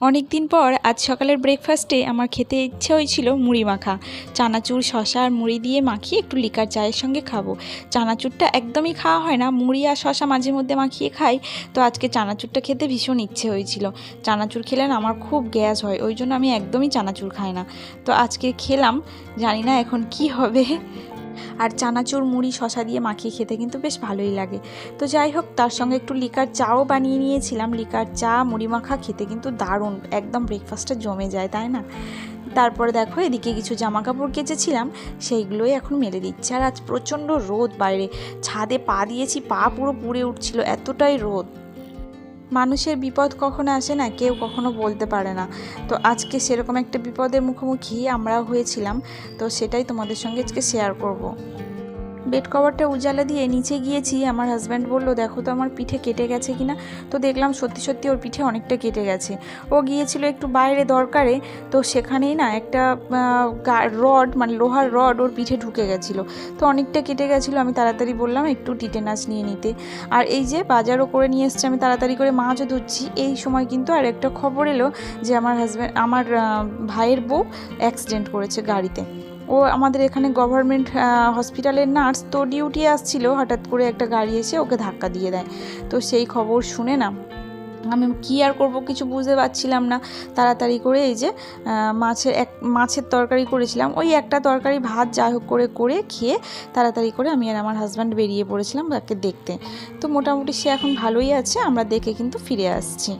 অনেক দিন পর আজ সকালের ব্রেকফাস্টে আমার খেতে ইচ্ছে হয়েছিল মুড়ি মাখা। চানাচুর শশা আর মুড়ি দিয়ে মাখিয়ে একটু লিকার চায়ের সঙ্গে খাব। চানাচুরটা একদমই খাওয়া হয় না, মুড়ি আর শশা মাঝে মধ্যে মাখিয়ে খাই। তো আজকে চানাচুরটা খেতে ভীষণ ইচ্ছে হয়েছিল। চানাচুর খেলে না আমার খুব গ্যাস হয়, ওই জন্য আমি একদমই চানাচুর খাই না। তো আজকে খেলাম, জানি না এখন কি হবে। আর চানাচুর, মুড়ি, শশা দিয়ে মাখিয়ে খেতে কিন্তু বেশ ভালোই লাগে। তো যাই হোক, তার সঙ্গে একটু লিকার চাও বানিয়ে নিয়েছিলাম। লিকার চা, মুড়ি মাখা খেতে কিন্তু দারুণ, একদম ব্রেকফাস্টটা জমে যায়, তাই না? তারপরে দেখো, এদিকে কিছু জামা কাপড় কেচেছিলাম, সেইগুলোই এখন মেলে দিচ্ছে। আর আজ প্রচণ্ড রোদ বাইরে। ছাদে পা দিয়েছি, পা পুরো পুড়ে উঠছিল, এতটাই রোদ। মানুষের বিপদ কখনো আসে না, কেউ কখনো বলতে পারে না তো আজকে সেরকম একটা বিপদের মুখোমুখি আমরা হয়েছিলাম, তো সেটাই তোমাদের সঙ্গে আজকে শেয়ার করব। বেড কভারটা উজালা দিয়ে নিচে গিয়েছি। আমার হাজব্যান্ড বলল, দেখো তো আমার পিঠে কেটে গেছে কিনা? তো দেখলাম সত্যি সত্যি ওর পিঠে অনেকটা কেটে গেছে। ও গিয়েছিল একটু বাইরে দরকারে, তো সেখানেই না একটা রড মানে লোহার রড ওর পিঠে ঢুকে গেছিল। তো অনেকটা কেটে গেছিল, আমি তাড়াতাড়ি বললাম, একটু টিটেনাস নিয়ে নিতে। আর এই যে বাজারও করে নিয়ে এসছে, আমি তাড়াতাড়ি করে মাছও ধুচ্ছি এই সময় কিন্তু আর একটা খবর এলো যে আমার হাজব্যান্ড আমার ভাইয়ের বউ অ্যাক্সিডেন্ট করেছে গাড়িতে। ও আমাদের এখানে গভর্নমেন্ট হসপিটালের নার্স তো ডিউটি আসছিল, হঠাৎ করে একটা গাড়ি এসে ওকে ধাক্কা দিয়ে দেয়। তো সেই খবর শুনে না আমি কী আর করব কিছু বুঝতে পারছিলাম না। তাড়াতাড়ি করে এই যে মাছের এক, মাছের তরকারি করেছিলাম। ওই একটা তরকারি ভাত যাই হোক করে করে খেয়ে তাড়াতাড়ি করে আমি আর আমার হাজব্যান্ড বেরিয়ে পড়েছিলাম তাকে দেখতে। তো মোটামুটি সে এখন ভালোই আছে, আমরা দেখে কিন্তু ফিরে আসছি।